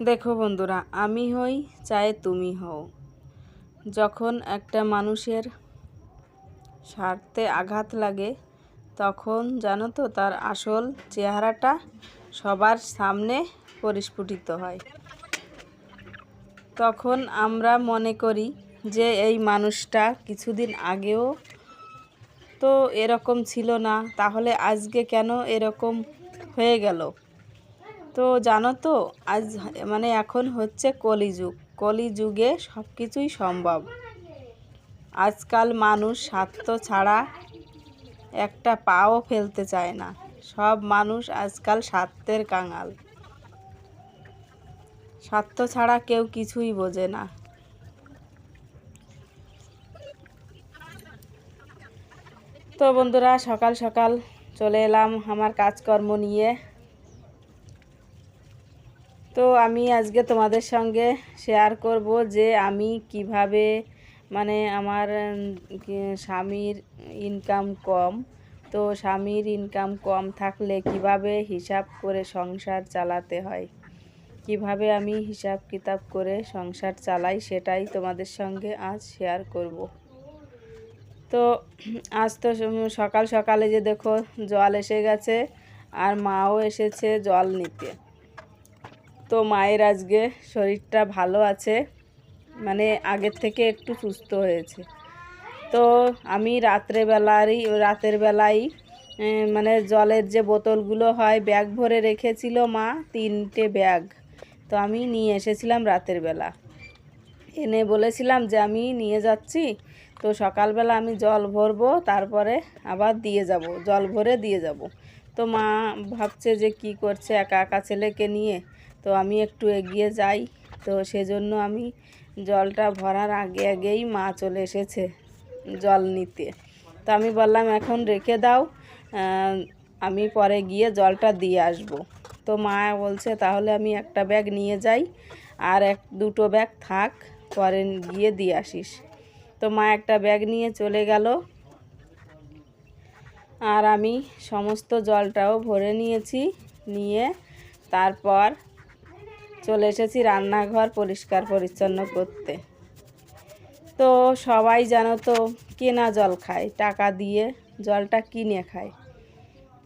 দেখো বন্ধুরা, আমি হই চাই তুমি হও। যখন একটা মানুষের স্বার্থে আঘাত লাগে, তখন জানো তো তার আসল চেহারাটা সবার সামনে পরিস্ফুটিত হয়। তখন আমরা মনে করি যে এই মানুষটা কিছুদিন আগেও তো এরকম ছিল না, তাহলে আজকে কেন এরকম হয়ে গেল? তো জানো তো, আজ মানে এখন হচ্ছে কলিযুগ। কলিযুগে সব কিছুই সম্ভব। আজকাল মানুষ স্বার্থ ছাড়া একটা পাও ফেলতে চায় না। সব মানুষ আজকাল স্বার্থের কাঙাল। স্বার্থ ছাড়া কেউ কিছুই বোঝে না। তো বন্ধুরা, সকাল সকাল চলে এলাম আমার কাজকর্ম নিয়ে। তো আমি আজকে তোমাদের সঙ্গে শেয়ার করব যে আমি কীভাবে মানে আমার স্বামীর ইনকাম কম। তো স্বামীর ইনকাম কম থাকলে কীভাবে হিসাব করে সংসার চালাতে হয়? কীভাবে আমি হিসাব কিতাব করে সংসার চালাই সেটাই তোমাদের সঙ্গে আজ শেয়ার করব। তো আজ তো সকাল সকালে যে দেখো জল এসে গেছে, আর মাও এসেছে জল নিতে। তো মায়ের আজকে শরীরটা ভালো আছে মানে আগের থেকে একটু সুস্থ হয়েছে। তো আমি রাত্রেবেলারই রাতের বেলায় মানে জলের যে বোতলগুলো হয়, ব্যাগ ভরে রেখেছিল মা, তিনটে ব্যাগ। তো আমি নিয়ে এসেছিলাম রাতের বেলা। এনে বলেছিলাম যে আমি নিয়ে যাচ্ছি, তো সকালবেলা আমি জল ভরবো, তারপরে আবার দিয়ে যাব, জল ভরে দিয়ে যাব। তো মা ভাবছে যে কি করছে একা একা ছেলেকে নিয়ে তো আমি একটু এগিয়ে যাই। তো সেজন্য আমি জলটা ভরার আগে আগেই মা চলে এসেছে জল নিতে। তো আমি বললাম, এখন রেখে দাও আমি পরে গিয়ে জলটা দিয়ে আসব। তো মা বলছে, তাহলে আমি একটা ব্যাগ নিয়ে যাই, আর এক, দুটো ব্যাগ থাক, পরে গিয়ে দিয়ে আসিস। তো মা একটা ব্যাগ নিয়ে চলে গেল। আর আমি সমস্ত জলটাও ভরে নিয়েছি, নিয়ে তারপর চলে এসেছি রান্নাঘর পরিষ্কার পরিচ্ছন্ন করতে। তো সবাই জানো তো, কেনা জল খায়, টাকা দিয়ে জলটা কিনে খায়।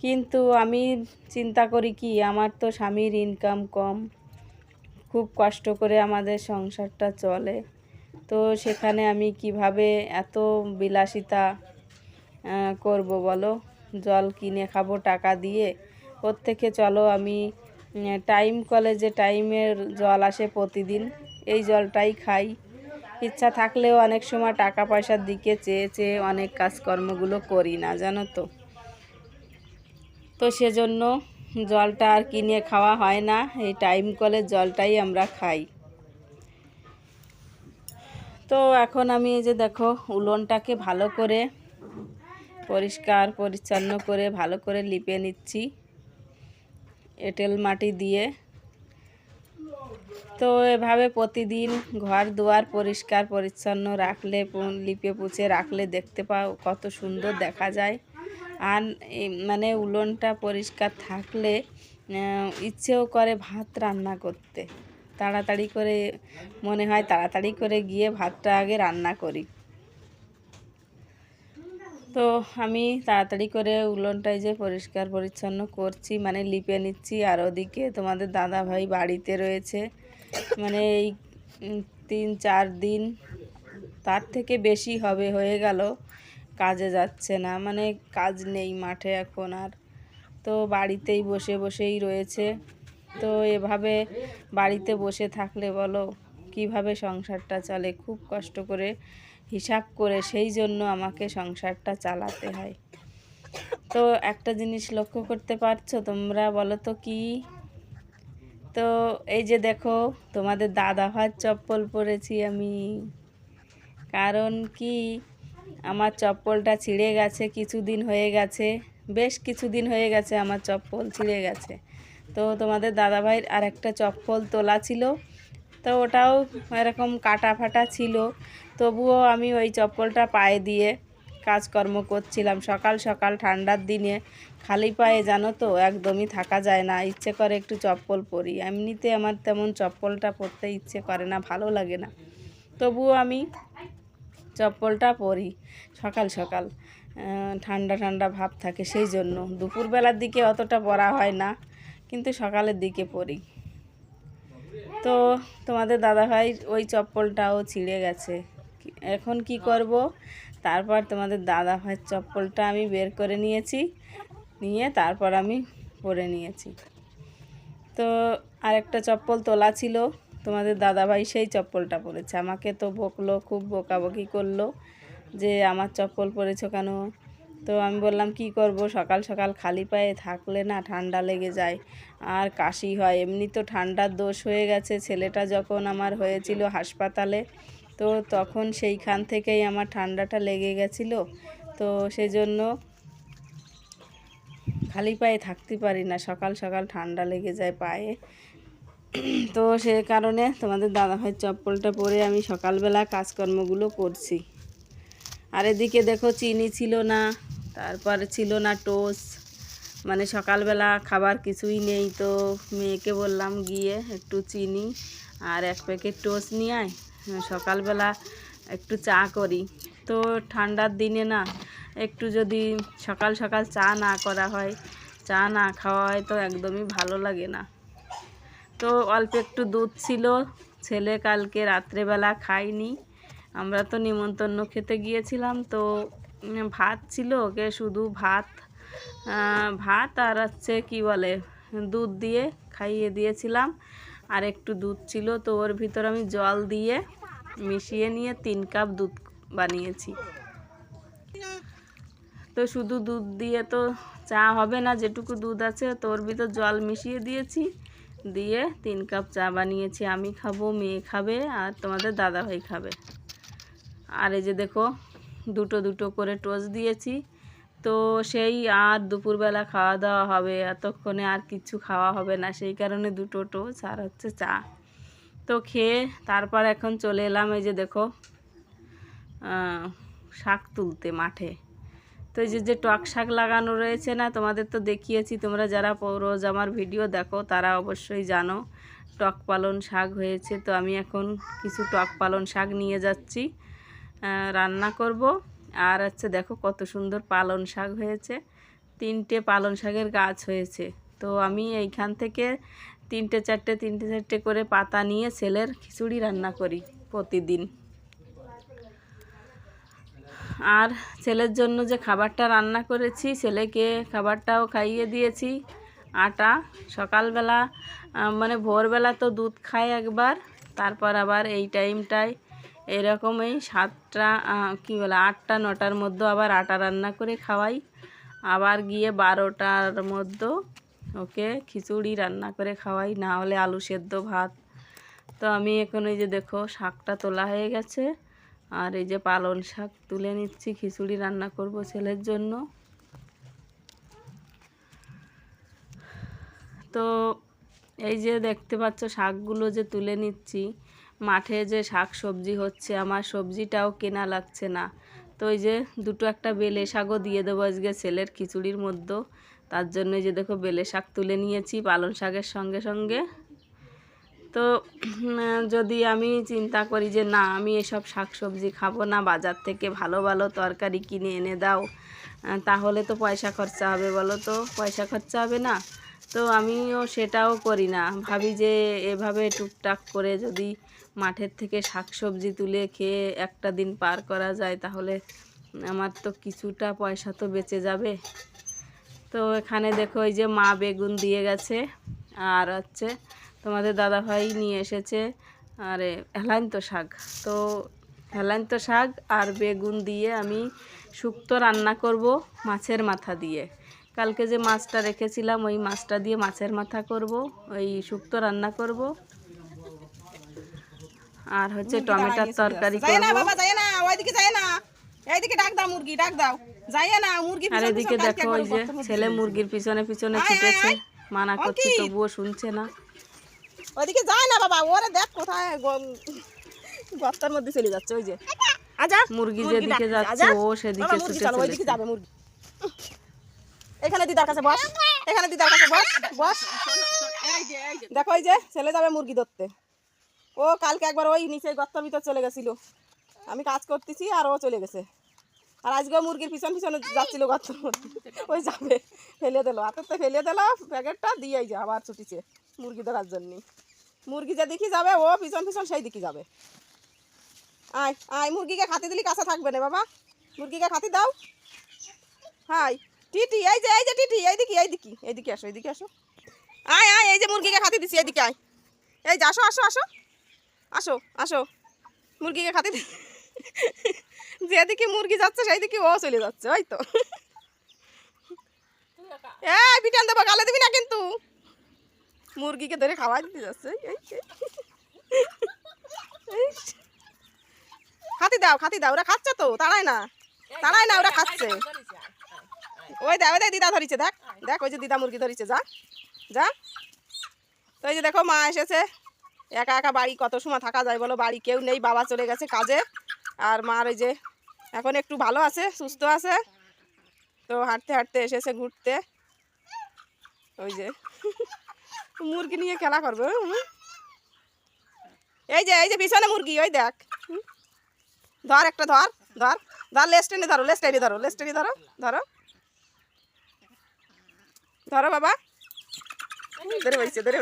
কিন্তু আমি চিন্তা করি কি, আমার তো স্বামীর ইনকাম কম, খুব কষ্ট করে আমাদের সংসারটা চলে। তো সেখানে আমি কীভাবে এত বিলাসিতা করব বলো? জল কিনে খাব টাকা দিয়ে? ওর থেকে চলো আমি টাইম কলে যে টাইমের জল আসে প্রতিদিন, এই জলটাই খাই। ইচ্ছা থাকলেও অনেক সময় টাকা পয়সার দিকে চেয়ে চেয়ে অনেক কাজকর্মগুলো করি না, জানো তো। তো সেজন্য জলটা আর কিনে খাওয়া হয় না, এই টাইম কলের জলটাই আমরা খাই। তো এখন আমি এই যে দেখো, উলনটাকে ভালো করে পরিষ্কার, পরিচ্ছন্ন করে ভালো করে লিপে নিচ্ছি। এঁটেল মাটি দিয়ে। তো এভাবে প্রতিদিন ঘর দুয়ার পরিষ্কার, পরিচ্ছন্ন রাখলে লিপে পুছে রাখলে দেখতে পাও কত সুন্দর দেখা যায়। আর মানে উলনটা পরিষ্কার থাকলে ইচ্ছেও করে ভাত রান্না করতে। তাড়াতাড়ি করে, মনে হয় তাড়াতাড়ি করে গিয়ে ভাতটা আগে রান্না করি। তো আমি তাড়াতাড়ি করে উলনটাই যে পরিষ্কার পরিচ্ছন্ন করছি মানে লিপে নিচ্ছি। আর ওদিকে তোমাদের দাদা ভাই বাড়িতে রয়েছে। মানে এই তিন চার দিন তার থেকে বেশি হবে, হয়ে গেল। কাজে যাচ্ছে না মানে কাজ নেই মাঠে এখন আর। তো বাড়িতেই বসে বসেই রয়েছে। তো এভাবে বাড়িতে বসে থাকলে বলো, কীভাবে সংসারটা চলে? খুব কষ্ট করে হিসাব করে সেই জন্য আমাকে সংসারটা চালাতে হয়। তো একটা জিনিস লক্ষ্য করতে পারছ তোমরা বলো তো কি? তো এই যে দেখো, তোমাদের দাদা ভাত চপ্পল পরেছি আমি। কারণ কি? আমার চপ্পলটা ছিঁড়ে গেছে, কিছুদিন হয়ে গেছে, বেশ কিছুদিন হয়ে গেছে আমার চপ্পল ছিঁড়ে গেছে। তো তোমাদের দাদাভাইয়ের আর একটা চপ্পল তোলা ছিল তো ওটাও এরকম কাটা ফাটা ছিল। তবুও আমি ওই চপ্পলটা পায়ে দিয়ে কাজকর্ম করছিলাম। সকাল সকাল ঠান্ডার দিনে খালি পায়ে জানো তো একদমই থাকা যায় না। ইচ্ছে করে একটু চপ্পল পরি। এমনিতে আমার তেমন চপ্পলটা পরতে ইচ্ছে করে না, ভালো লাগে না। তবুও আমি চপ্পলটা পরি সকাল সকাল। ঠান্ডা ঠান্ডা ভাব থাকে সেই জন্য। দুপুরবেলার দিকে অতটা পরা হয় না, কিন্তু সকালের দিকে পরি। তো তোমাদের দাদাভাই ওই চপ্পলটাও ছিঁড়ে গেছে। এখন কি করব? তারপর তোমাদের দাদাভাইয়ের চপ্পলটা আমি বের করে নিয়েছি, নিয়ে তারপর আমি পরে নিয়েছি। তো আরেকটা চপ্পল তোলা ছিল, তোমাদের দাদাভাই সেই চপ্পলটা পরেছে। আমাকে তো বকলো, খুব বকাবকি করল যে, আমার চপ্পল পরেছো কেন? তো আমি বললাম, কি করব? সকাল সকাল খালি পায়ে থাকলে না ঠান্ডা লেগে যায়। আর কাশি হয়। এমনি তো ঠান্ডার দোষ হয়ে গেছে। ছেলেটা যখন আমার হয়েছিল হাসপাতালে, তো তখন সেইখান থেকেই আমার ঠান্ডাটা লেগে গেছিল। তো সেজন্য খালি পায়ে থাকতে পারি না। সকাল সকাল ঠান্ডা লেগে যায় পায়ে। তো সে কারণে তোমাদের দাদাভাইয়ের চপ্পলটা পরে আমি সকালবেলা কাজকর্মগুলো করছি। আর এদিকে দেখো চিনি ছিল না, তারপরে ছিল না টোস্ট। মানে সকালবেলা খাবার কিছুই নেই তো মেয়েকে বললাম গিয়ে একটু চিনি আর এক প্যাকেট টোস্ট নিয়ে আয়, সকালবেলা একটু চা করি। তো ঠান্ডার দিনে না একটু যদি সকাল সকাল চা না করা হয়, চা না খাওয়া হয় তো একদমই ভালো লাগে না। তো অল্প একটু দুধ ছিল, ছেলে কালকে রাত্রেবেলা খাইনি আমরা তো নিমন্ত্রণ খেতে গিয়েছিলাম, তো ভাত ছিল ওকে শুধু ভাত ভাত আর হচ্ছে কি বলে, দুধ দিয়ে খাইয়ে দিয়েছিলাম। আর একটু দুধ ছিল, তো ওর ভিতর আমি জল দিয়ে মিশিয়ে নিয়ে তিন কাপ দুধ বানিয়েছি। তো শুধু দুধ দিয়ে তো চা হবে না, যেটুকু দুধ আছে, তো ওর ভিতর জল মিশিয়ে দিয়েছি। দিয়ে তিন কাপ চা বানিয়েছি, আমি খাব, মেয়ে খাবে, আর তোমাদের দাদাভাই খাবে। আর এই যে দেখো, দুটো দুটো করে টোস্ট দিয়েছি। তো সেই আর দুপুরবেলা খাওয়া দাওয়া হবে, এতক্ষণে আর কিছু খাওয়া হবে না, সেই কারণে দুটো টোস্ট আর হচ্ছে চা। তো খেয়ে তারপর এখন চলে এলাম এই যে দেখো শাক তুলতে মাঠে। তো এই যে যে টক শাক লাগানো রয়েছে না, তোমাদের তো দেখিয়েছি, তোমরা যারা রোজ আমার ভিডিও দেখো, তারা অবশ্যই জানো, টক পালন শাক হয়েছে। তো আমি এখন কিছু টক পালন শাক নিয়ে যাচ্ছি। রান্না করব। আর হচ্ছে দেখো কত সুন্দর পালন শাক হয়েছে। তিনটে পালন শাকের গাছ হয়েছে। তো আমি এইখান থেকে তিনটে চারটে তিনটে চারটে করে পাতা নিয়ে ছেলের খিচুড়ি রান্না করি প্রতিদিন। আর ছেলের জন্য যে খাবারটা রান্না করেছি ছেলেকে খাবারটাও খাইয়ে দিয়েছি। আটা, সকালবেলা মানে ভোরবেলা তো দুধ খায় একবার, তারপর আবার এই টাইমটায় এরকমই সাতটা কী বলে, আটটা, নটার মধ্যে আবার আটা রান্না করে খাওয়াই। আবার গিয়ে বারোটার মধ্যে ওকে খিচুড়ি রান্না করে খাওয়াই, না হলে আলু সেদ্ধ ভাত। তো আমি এখন এই যে দেখো, শাকটা তোলা হয়ে গেছে। আর এই যে পালন শাক তুলে নিচ্ছি, খিচুড়ি রান্না করব ছেলের জন্য। তো এই যে দেখতে পাচ্ছ, শাকগুলো যে তুলে নিচ্ছি মাঠে যে শাক সবজি হচ্ছে, আমার সবজিটাও কেনা লাগছে না। তো ওই যে দুটো একটা বেলে শাকও দিয়ে দেবো আজকে ছেলের খিচুড়ির মধ্যে। তার জন্য যে দেখো বেলে শাক তুলে নিয়েছি পালন শাকের সঙ্গে সঙ্গে। তো যদি আমি চিন্তা করি যে না, আমি এসব শাক সবজি খাব না, বাজার থেকে ভালো ভালো তরকারি কিনে এনে দাও তাহলে তো পয়সা খরচা হবে বলো তো? পয়সা খরচা হবে না। তো আমিও সেটাও করি না। ভাবি যে এভাবে টুকটাক করে যদি মাঠের থেকে শাকসবজি তুলে খেয়ে একটা দিন পার করা যায়, তাহলে আমার তো কিছুটা পয়সা তো বেঁচে যাবে। তো এখানে দেখো ওই যে মা বেগুন দিয়ে গেছে, আর হচ্ছে তোমাদের দাদাভাই নিয়ে এসেছে, আরে হেলাইন্ত শাক। তো হেলাইন্ত শাক আর বেগুন দিয়ে আমি শুক্তো রান্না করব মাছের মাথা দিয়ে। কালকে যে মাছটা রেখেছিলাম, ওই মাছটা দিয়ে মাছের মাথা করব, ওই শুক্তো রান্না করব। আর হচ্ছে টমেটোর তরকারি যায় না বাবা যায় না ওইদিকে যায় না। এইদিকে ডাক দাও মুরগি ডাক দাও। যায় না মুরগি আর এদিকে দেখো ওই যে ছেলে মুরগির পিছনে। পিছনে ছুটেছে মানা করছে। তবুও শুনছে না। ওইদিকে যায় না বাবা ওরে দেখ কোথায় গর্তের মধ্যে চলে যাচ্ছে ওই যে। আজা মুরগি যেদিকে যাচ্ছে ও সেদিকে ছুটে চালো, ওইদিকে যাবে মুরগি। এখানে দিদার কাছে বস এখানে দিদার কাছে বস বস। দেখো এই যে ছেলে যাবে মুরগি ধরতে। ও কালকে একবার ওই নিচে গর্ত ভিতর চলে গেছিল। আমি কাজ করতেছি আর ও চলে গেছে। আর আজকে মুরগির পিছন পিছনে যাচ্ছিল গর্তর ওই যাবে, ফেলে দিলো। হাতের তো ফেলে দিলো প্যাকেটটা দিয়েই যা, আবার ছুটিছে মুরগি ধরার জন্য। মুরগি যে দেখি যাবে, ও পিছন পিছন সেই দিকে যাবে। আয় আয়, মুরগিকে খাতি দিলি, কাছে থাকবে না বাবা। মুরগিকে খাতি দাও। হাই, টিটি, এই যে এই যে টিটি, এইদিকে এইদিকে এইদিকে আসো এইদিকে আসো। আয় আয়, এই যে মুরগিকে খাতি দিছি, এইদিকে আয়। এই যে, আসো আসো আসো। আসো আসো। মুরগিকে খাতি যেদিকে মুরগি যাচ্ছে সেই দিকে ও চলে যাচ্ছে, ওই তো। বিটান দেবো, গালে দিবি না কিন্তু। মুরগিকে ধরে খাওয়া দিতে যাচ্ছে। খাতি দাও খাতি দাও, ওরা খাচ্ছে তো তাড়ায় না। তাড়ায় না, ওরা খাচ্ছে। ওই দেখ ওই দেখ দিদা ধরিছে, দেখ দেখ, ওই যে দিদা মুরগি ধরিছে, যা যা। তো এই যে দেখো, মা এসেছে। একা একা বাড়ি কত সময় থাকা যায় বলো? বাড়ি কেউ নেই, বাবা চলে গেছে কাজে। আর মার ওই যে এখন একটু ভালো আছে, সুস্থ আছে। তো হাঁটতে হাঁটতে এসেছে ঘুরতে। ওই যে মুরগি নিয়ে খেলা করবে। এই যে এই যে পিছনে মুরগি, ওই দেখ। ধর একটা, ধর ধর ধর লেস টেনে ধরো লেস টেনে ধরো লেস টেনে ধরো ধরো। ধরো বাবা। ধরে ধরে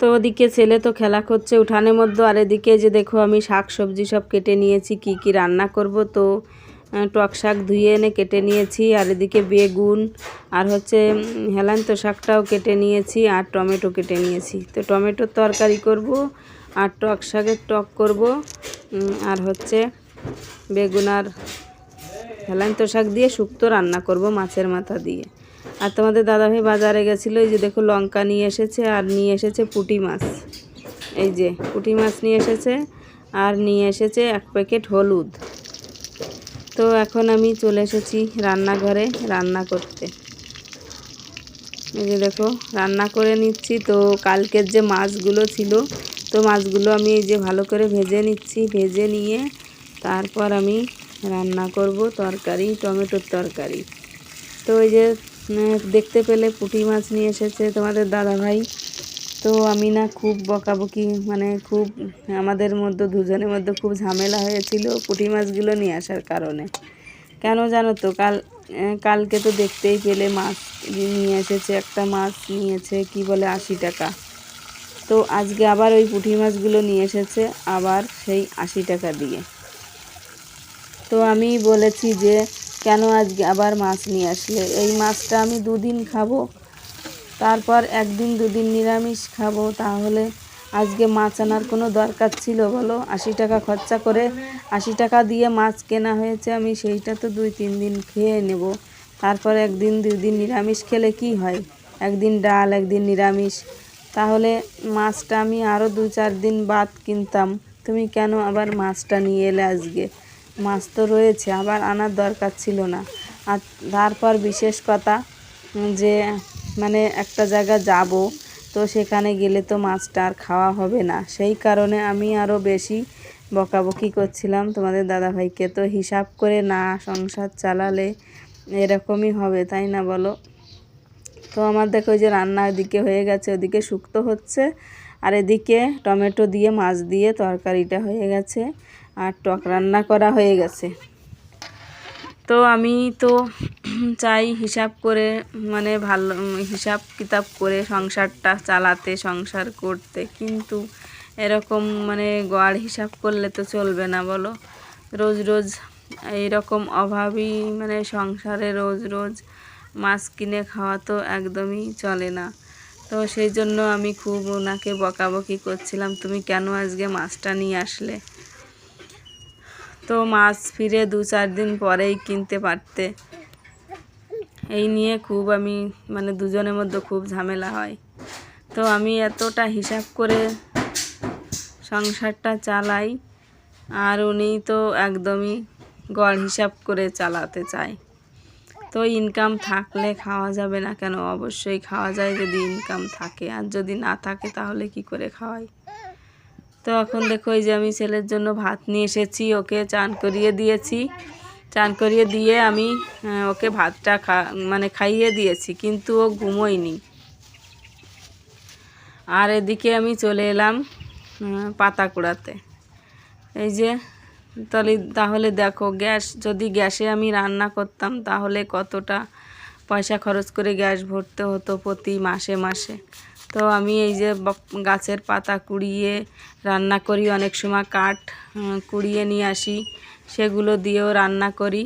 তো ওদিকে ছেলে তো খেলা করছে উঠানের মধ্যে আর এদিকে যে দেখো আমি শাক সবজি সব কেটে নিয়েছি কি কি রান্না করব তো টক শাক ধুয়ে এনে কেটে নিয়েছি আর এদিকে বেগুন আর হচ্ছে হেলান্ত শাকটাও কেটে নিয়েছি আর টমেটো কেটে নিয়েছি। তো টমেটোর তরকারি করব আর টক শাকের টক করব আর হচ্ছে বেগুন আর হেলান্ত শাক দিয়ে শুক্তো রান্না করব মাছের মাথা দিয়ে। আর তোমাদের দাদাভাই বাজারে গেছিল, এই যে দেখো লঙ্কা নিয়ে এসেছে আর নিয়ে এসেছে পুঁটি মাছ। এই যে পুঁটি মাছ নিয়ে এসেছে আর নিয়ে এসেছে এক প্যাকেট হলুদ। তো এখন আমি চলে এসেছি রান্নাঘরে রান্না করতে। এই যে দেখো রান্না করে নিচ্ছি, তো কালকের যে মাছগুলো ছিল, তো মাছগুলো আমি এই যে ভালো করে ভেজে নিচ্ছি, ভেজে নিয়ে তারপর আমি রান্না করব, তরকারি, টমেটোর তরকারি। তো ওই যে দেখতে পেলে পুঁটি মাছ নিয়ে এসেছে তোমাদের দাদা ভাই তো আমি না খুব বকাবকি মানে খুব, আমাদের মধ্যে, দুজনের মধ্যে খুব ঝামেলা হয়েছিল পুঁটি মাছগুলো নিয়ে আসার কারণে। কেন জানো তো, কাল কালকে তো দেখতেই পেলে মাছ নিয়ে এসেছে, একটা মাছ নিয়েছে, কি বলে, আশি টাকা। তো আজকে আবার ওই পুঁটি মাছগুলো নিয়ে এসেছে, আবার সেই আশি টাকা দিয়ে। তো আমি বলেছি যে, কেন আজকে আবার মাছ নিয়ে আসলে? এই মাছটা আমি দুদিন খাব, তারপর একদিন দুদিন নিরামিষ খাব, তাহলে আজকে মাছ আনার কোনো দরকার ছিল বলো? আশি টাকা খরচা করে আশি টাকা দিয়ে মাছ কেনা হয়েছে, আমি সেইটা তো দুই তিন দিন খেয়ে নেব। তারপর একদিন দুই দিন নিরামিষ খেলে কি হয়? একদিন ডাল, একদিন নিরামিষ। তাহলে মাছটা আমি আরও দু চার দিন বাদ কিনতাম। তুমি কেন আবার মাছটা নিয়ে এলে আজকে? মাছ তো রয়েছে, আবার আনার দরকার ছিল না। আর তারপর বিশেষ কথা যে মানে একটা জায়গা যাব, তো সেখানে গেলে তো মাছটা আর খাওয়া হবে না। সেই কারণে আমি আরও বেশি বকাবকি করছিলাম তোমাদের দাদাভাইকে। তো হিসাব করে না, সংসার চালালে এরকমই হবে, তাই না বলো? তো আমার দেখো যে রান্না এদিকে হয়ে গেছে, ওদিকে শুক্তো হচ্ছে, আর এদিকে টমেটো দিয়ে, মাছ দিয়ে তরকারিটা হয়ে গেছে। আর টক রান্না করা হয়ে গেছে। তো আমি তো চাই হিসাব করে মানে ভালো, হিসাব কিতাব করে সংসারটা চালাতে, সংসার করতে। কিন্তু এরকম মানে গড় হিসাব করলে তো চলবে না, বলো? রোজ রোজ এইরকম অভাবই মানে সংসারে রোজ রোজ মাছ কিনে খাওয়া তো একদমই চলে না। তো সেই জন্য আমি খুব ওনাকে বকাবকি করছিলাম, তুমি কেন আজকে মাছটা নিয়ে আসলে? তো মাছ ফিরে দু চার দিন পরেই কিনতে পারতে। এই নিয়ে খুব আমি মানে দুজনের মধ্যে খুব ঝামেলা হয়। তো আমি এতটা হিসাব করে সংসারটা চালাই, আর উনি তো একদমই গড় হিসাব করে চালাতে চায়। তো ইনকাম থাকলে খাওয়া যাবে না কেন? অবশ্যই খাওয়া যায় যদি ইনকাম থাকে। আর যদি না থাকে তাহলে কি করে খাওয়াই? তো এখন দেখো এই যে আমি ছেলের জন্য ভাত নিয়ে এসেছি, ওকে চান করিয়ে দিয়েছি। চান করিয়ে দিয়ে আমি ওকে ভাতটা খা মানে খাইয়ে দিয়েছি, কিন্তু ও ঘুমোয়নি। আর এদিকে আমি চলে এলাম পাতা কুড়াতে। এই যে, তাহলে তাহলে দেখো, গ্যাস, যদি গ্যাসে আমি রান্না করতাম, তাহলে কতটা পয়সা খরচ করে গ্যাস ভরতে হতো প্রতি মাসে মাসে? তো আমি এই যে গাছের পাতা কুড়িয়ে রান্না করি, অনেক সময় কাঠ কুড়িয়ে নিয়ে আসি, সেগুলো দিয়েও রান্না করি।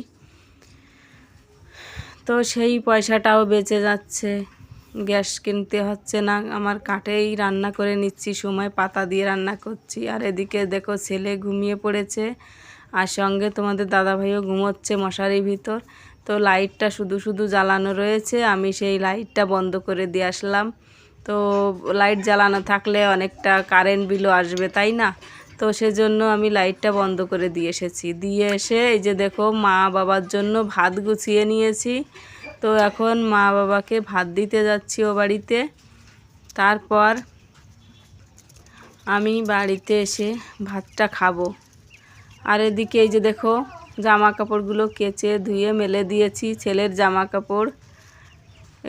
তো সেই পয়সাটাও বেঁচে যাচ্ছে। গ্যাস কিনতে হচ্ছে না, আমার কাঠেই রান্না করে নিচ্ছি, সময় পাতা দিয়ে রান্না করছি। আর এদিকে দেখো, ছেলে ঘুমিয়ে পড়েছে, আর সঙ্গে তোমাদের দাদাভাইও ঘুমোচ্ছে মশারির ভিতর। তো লাইটটা শুধু শুধু জ্বালানো রয়েছে, আমি সেই লাইটটা বন্ধ করে দিয়ে আসলাম। তো লাইট জ্বালানো থাকলে অনেকটা কারেন্ট বিলও আসবে, তাই না? তো সেজন্য আমি লাইটটা বন্ধ করে দিয়ে এসেছি। দিয়ে এসে এই যে দেখো মা বাবার জন্য ভাত গুছিয়ে নিয়েছি। তো এখন মা বাবাকে ভাত দিতে যাচ্ছি ও বাড়িতে। তারপর আমি বাড়িতে এসে ভাতটা খাব। আর এদিকে এই যে দেখো জামা কাপড়গুলো কেচে ধুয়ে মেলে দিয়েছি। ছেলের জামা কাপড়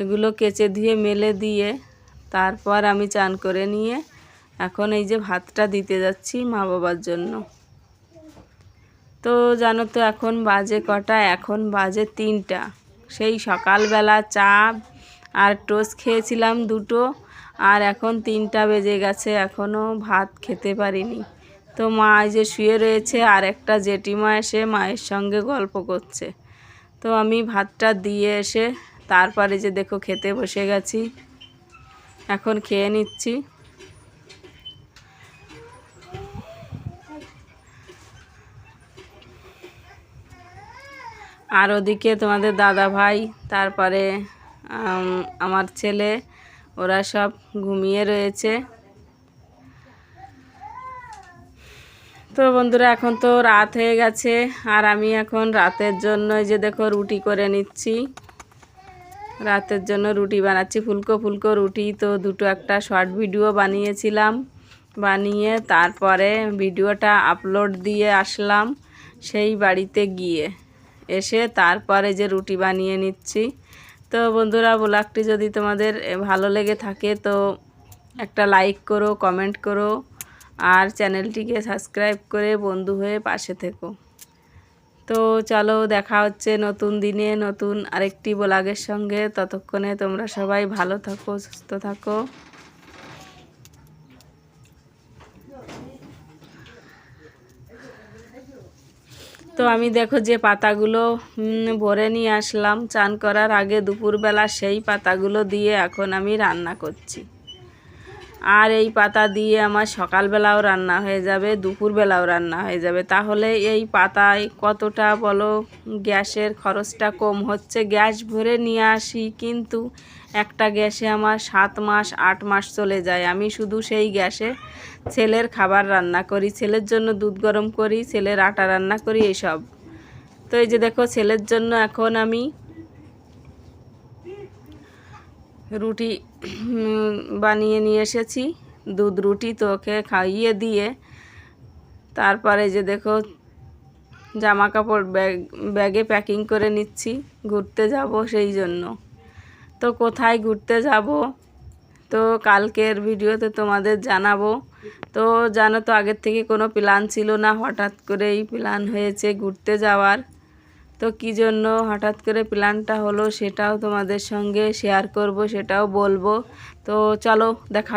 এগুলো কেচে ধুয়ে মেলে দিয়ে তারপর আমি চান করে নিয়ে এখন এই যে ভাতটা দিতে যাচ্ছি মা বাবার জন্য। তো জানো তো এখন বাজে কটা, এখন বাজে তিনটা। সেই সকালবেলা চা আর টোস্ট খেয়েছিলাম দুটো আর এখন তিনটা বেজে গেছে এখনও ভাত খেতে পারিনি। তো মা যে শুয়ে রয়েছে আর একটা জেঠিমা এসে মায়ের সঙ্গে গল্প করছে। তো আমি ভাতটা দিয়ে এসে তারপরে যে দেখো খেতে বসে গেছি। এখন খেয়ে নিচ্ছি। আর ওদিকে তোমাদের দাদা ভাই, তারপরে আমার ছেলে, ওরা সব ঘুমিয়ে রয়েছে। তো বন্ধুরা, এখন তো রাত হয়ে গেছে, আর আমি এখন রাতের জন্য যে দেখো রুটি করে নিচ্ছি। রাতের জন্য রুটি বানাচ্ছি, ফুলকো ফুলকো রুটি। তো দুটো একটা শর্ট ভিডিও বানিয়েছিলাম। বানিয়ে তারপরে ভিডিওটা আপলোড দিয়ে আসলাম সেই বাড়িতে গিয়ে। এসে তারপরে যে রুটি বানিয়ে নিচ্ছি। তো বন্ধুরা, ব্লগটি যদি তোমাদের ভালো লেগে থাকে, তো একটা লাইক করো, কমেন্ট করো। আর চ্যানেলটিকে সাবস্ক্রাইব করে বন্ধু হয়ে পাশে থেকো। তো চলো দেখা হচ্ছে নতুন দিনে, নতুন আরেকটি ব্লগের সঙ্গে। ততক্ষণে তোমরা সবাই ভালো থাকো, সুস্থ থাকো। তো আমি দেখো যে পাতাগুলো ভরে নিয়ে আসলাম। চান করার আগে দুপুরবেলা সেই পাতাগুলো দিয়ে এখন আমি রান্না করছি। আর এই পাতা দিয়ে আমার সকালবেলাও রান্না হয়ে যাবে, দুপুরবেলাও রান্না হয়ে যাবে। তাহলে এই পাতায় কতটা বলো গ্যাসের খরচটা কম হচ্ছে? গ্যাস ভরে নিয়ে আসি, কিন্তু একটা গ্যাসে আমার সাত মাস, আট মাস চলে যায়। আমি শুধু সেই গ্যাসে ছেলের খাবার রান্না করি, ছেলের জন্য দুধ গরম করি, ছেলের আটা রান্না করি এসব তো এই যে দেখো, ছেলের জন্য এখন আমি রুটি বানিয়ে নিয়ে এসেছি। দুধ রুটি তো ওকে খাইয়ে দিয়ে, তারপরে যে দেখো জামা কাপড় ব্যাগ, ব্যাগে প্যাকিং করে নিচ্ছি। ঘুরতে যাব সেই জন্য। তো কোথায় ঘুরতে যাব? তো কালকের ভিডিওতে তোমাদের জানাব। তো জানো তো আগের থেকে কোনো প্ল্যান ছিল না, হঠাৎ করেই প্ল্যান হয়েছে ঘুরতে যাওয়ার। তো কী জন্য হঠাৎ করে প্ল্যানটা হলো সেটাও তোমাদের সঙ্গে শেয়ার করব, সেটাও বলব। তো চলো, দেখা